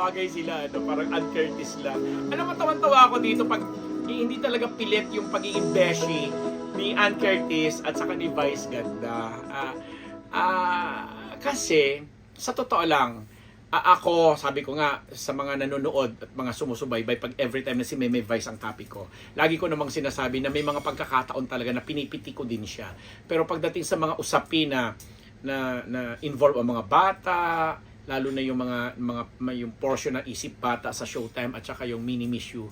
bagay sila, ano, parang Curtis lang. Alam mo, tawan-tawa ako dito pag hindi talaga pilit yung pagiging beshi ni Ann at saka ni Vice Ganda. Ah, ah, kasi, sa totoo lang, ah, ako, sabi ko nga, sa mga nanonood at mga sumusubaybay, pag every time na si Meme Vice ang topic ko, lagi ko namang sinasabi na may mga pagkakataon talaga na pinipiti ko din siya. Pero pagdating sa mga usapin na na, na involve ang mga bata, lalo na yung mga mga yung portion ng isip bata sa Showtime at saka yung mini miss you.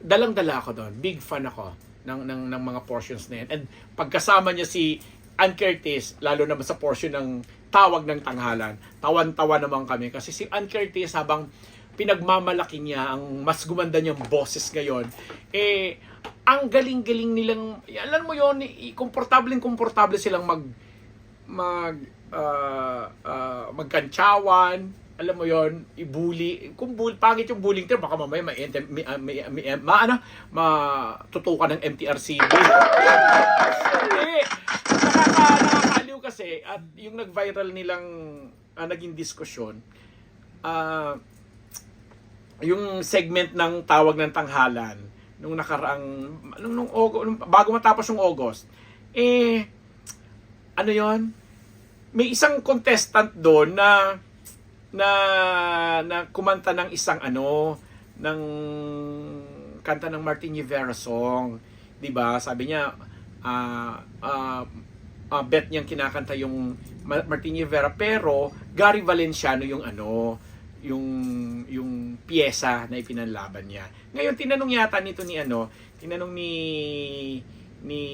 Dalang-dala ako doon. Big fan ako ng, ng, ng mga portions na yan. And pagkasama niya si Ann Curtis, lalo naman sa portion ng tawag ng tanghalan, tawan-tawa naman kami. Kasi si Ann Curtis, habang pinagmamalaki niya ang mas gumanda niyang boses ngayon, eh, ang galing-galing nilang, alam mo yon komportable-komportable silang mag, mag, ah, magkantsawan, alam mo yon ibuli kung bul pangit yung bullying term baka mamaya may, may, may, may, ma, ano, matutukan ng MTRCB hindi nakaka, nakakaliw kasi at yung nag-viral nilang ah, naging diskusyon ah yung segment ng tawag ng tanghalan nung nakaraang nung, nung, nung bago matapos yung August eh ano yon may isang contestant doon na na na kumanta ng isang ano ng kanta ng Martin Rivera song 'di ba sabi niya ah ah ah, bet niyang kinakanta yung Ma- Martin Rivera pero Gary Valenciano yung ano yung yung piyesa na ipinanlaban niya. Ngayon tinanong yata nito ni ano, tinanong ni ni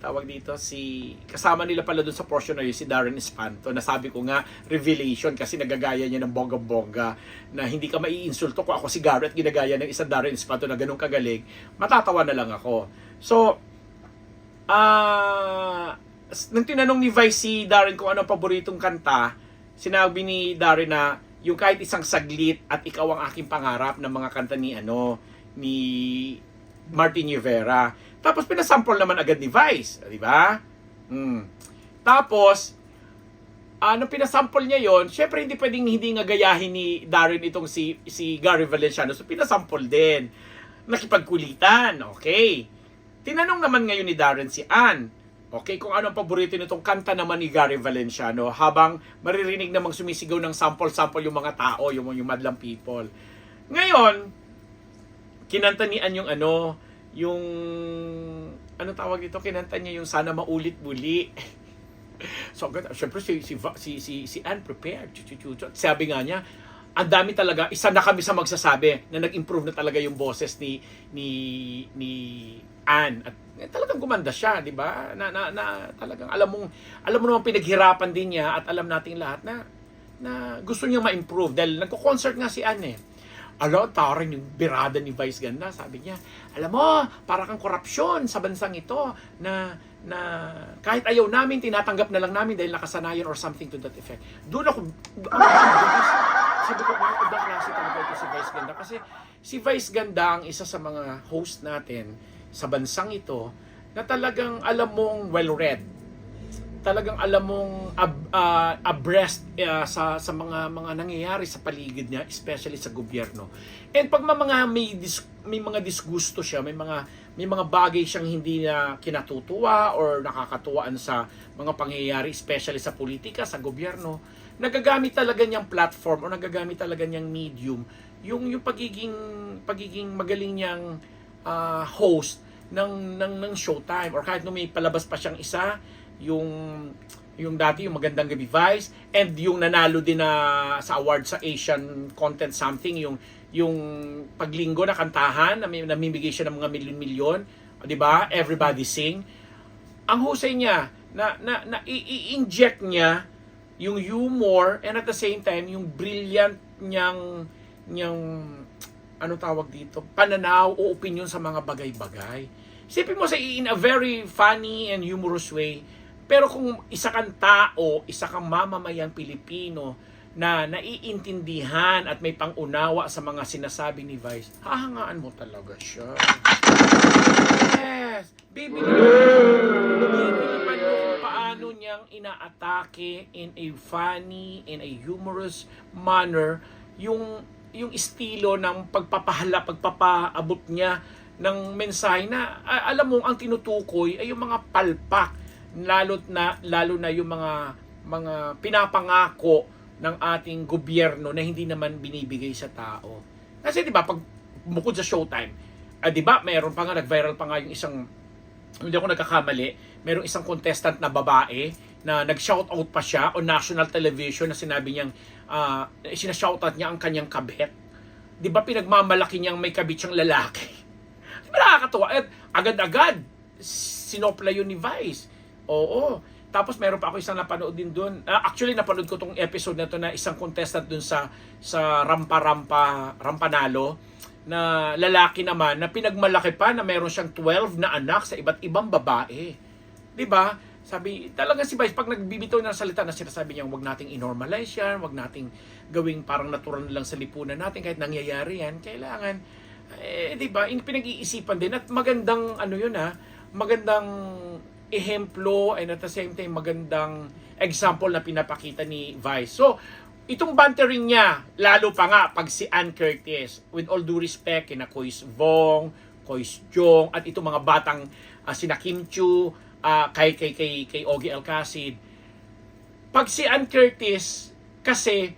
tawag dito si kasama nila pala doon sa portion na yun si Darren Espanto na sabi ko nga revelation kasi nagagaya niya ng bongga-bongga na hindi ka maiinsulto ko ako si Garrett ginagaya ng isang Darren Espanto na ganun kagaling matatawa na lang ako so ah nang tinanong ni Vice si Darren kung ano paboritong kanta sinabi ni Darren na yung kahit isang saglit at ikaw ang aking pangarap ng mga kanta ni ano ni Martin Rivera. Tapos pinasample naman agad ni Vice, di ba? Hmm. Tapos ano pinasample niya yon, syempre hindi pwedeng hindi nga gayahin ni Darren itong si si Gary Valenciano. So pinasample din. Nakipagkulitan, okay. Tinanong naman ngayon ni Darren si Ann, okay, kung ano ang paborito nitong kanta naman ni Gary Valenciano habang maririnig namang sumisigaw ng sample-sample yung mga tao, yung, yung madlang people. Ngayon, kinanta ni Ann yung ano, yung ano tawag dito, kinanta niya yung sana maulit muli. so, agad, syempre si, si, si, si, si Ann prepared. Sabi nga niya, ang dami talaga, isa na kami sa magsasabi na nag-improve na talaga yung boses ni ni ni Ann at eh, talagang gumanda siya, 'di ba? Na, na, na talagang alam mong alam mo naman pinaghirapan din niya at alam nating lahat na na gusto niya ma-improve dahil nagko-concert nga si Ann eh. Alam, tarin yung birada ni Vice Ganda. Sabi niya, alam mo, para kang korupsyon sa bansang ito na na kahit ayaw namin, tinatanggap na lang namin dahil nakasanayan or something to that effect. Doon ako, sabi ko, mga ibang klase talaga ito si Vice Ganda. Kasi si Vice Ganda ang isa sa mga host natin sa bansang ito na talagang alam mong well-read talagang alam mong ab, ah, abreast ah, sa sa mga mga nangyayari sa paligid niya, especially sa gobyerno. And pag mga may, dis, may mga disgusto siya, may mga may mga bagay siyang hindi na kinatutuwa or nakakatuwaan sa mga pangyayari, especially sa politika, sa gobyerno, nagagamit talaga niyang platform o nagagamit talaga niyang medium yung yung pagiging pagiging magaling niyang ah, host ng ng ng Showtime or kahit nung may palabas pa siyang isa yung yung dati yung magandang gabi Vice and yung nanalo din na sa award sa Asian Content Something yung yung paglinggo na kantahan na namimigay siya ng mga milyon-milyon, 'di ba? Everybody sing. Ang husay niya na na, na i-inject niya yung humor and at the same time yung brilliant niyang niyang ano tawag dito, pananaw o opinion sa mga bagay-bagay. Isipin mo sa in a very funny and humorous way, pero kung isa kang tao, isa kang mamamayang Pilipino na naiintindihan at may pangunawa sa mga sinasabi ni Vice, hahangaan mo talaga siya. Yes! Bibili Bibili mo paano niyang inaatake in a funny, in a humorous manner yung yung estilo ng pagpapahala, pagpapaabot niya ng mensahe na alam mo ang tinutukoy ay yung mga palpak lalo na lalo na yung mga mga pinapangako ng ating gobyerno na hindi naman binibigay sa tao. Kasi 'di ba pag bukod sa Showtime, ah, 'di ba mayroon pa nga nag-viral pa nga yung isang hindi ako nagkakamali, merong isang contestant na babae na nag-shoutout pa siya on national television na sinabi niyang uh, sinashoutout niya ang kanyang kabit. 'Di ba pinagmamalaki niyang may kabit siyang lalaki? Di ba nakakatuwa? At agad-agad sinopla yun ni Vice. Oo. Tapos meron pa ako isang napanood din doon. actually napanood ko tong episode na to na isang contestant doon sa sa rampa-rampa rampanalo na lalaki naman na pinagmalaki pa na meron siyang 12 na anak sa iba't ibang babae. 'Di ba? Sabi, talaga si Vice, pag nagbibitaw ng salita na sinasabi niya, wag nating inormalize yan, wag nating gawing parang natural lang sa lipunan natin, kahit nangyayari yan, kailangan, eh, di ba, in- pinag-iisipan din, at magandang, ano yun ha, magandang ehemplo, and at the same time, magandang example na pinapakita ni Vice. So, itong bantering niya, lalo pa nga, pag si Ann Curtis, with all due respect, kina Kois Vong, Kois Jong, at itong mga batang uh, sina Kim Chu, ah, kay kay kay kay Ogie Alcacid. Pag si Ann Curtis kasi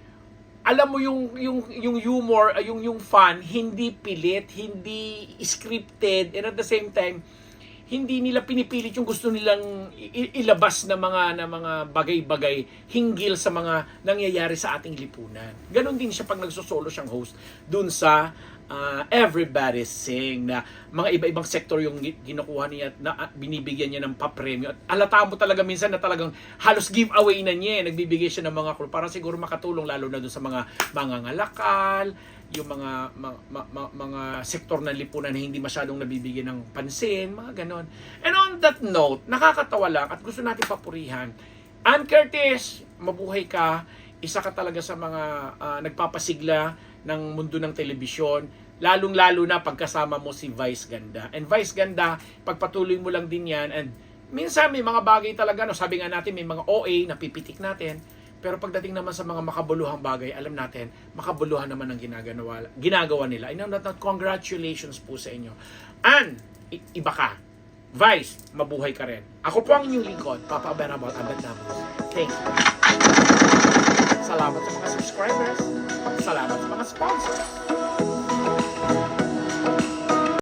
alam mo yung yung yung humor, ah, yung yung fun, hindi pilit, hindi scripted, and at the same time hindi nila pinipilit yung gusto nilang ilabas na mga na mga bagay-bagay hinggil sa mga nangyayari sa ating lipunan. Ganon din siya pag nagsosolo siyang host dun sa ah, Everybody Sing na mga iba-ibang sektor yung kinukuha niya at na, at binibigyan niya ng papremyo. At alata mo talaga minsan na talagang halos giveaway na niya. eh. Nagbibigay siya ng mga clue para siguro makatulong lalo na dun sa mga mga ngalakal, yung mga ma- ma- mga sektor ng lipunan na hindi masyadong nabibigyan ng pansin, mga ganon. And on that note, nakakatawa lang at gusto natin papurihan. Ann Curtis, mabuhay ka. Isa ka talaga sa mga ah, nagpapasigla ng mundo ng telebisyon. Lalong-lalo na pagkasama mo si Vice Ganda. And Vice Ganda, pagpatuloy mo lang din yan. And minsan may mga bagay talaga, no, sabi nga natin may mga OA na pipitik natin. Pero pagdating naman sa mga makabuluhang bagay, alam natin, makabuluhan naman ang ginagawa, ginagawa nila. And on that note, congratulations po sa inyo. And, i- iba ka. Vice, mabuhay ka rin. Ako po ang inyong lingkod, Papa Berabot Abad. Thank you. Salamat sa mga subscribers. Salamat sa mga sponsors.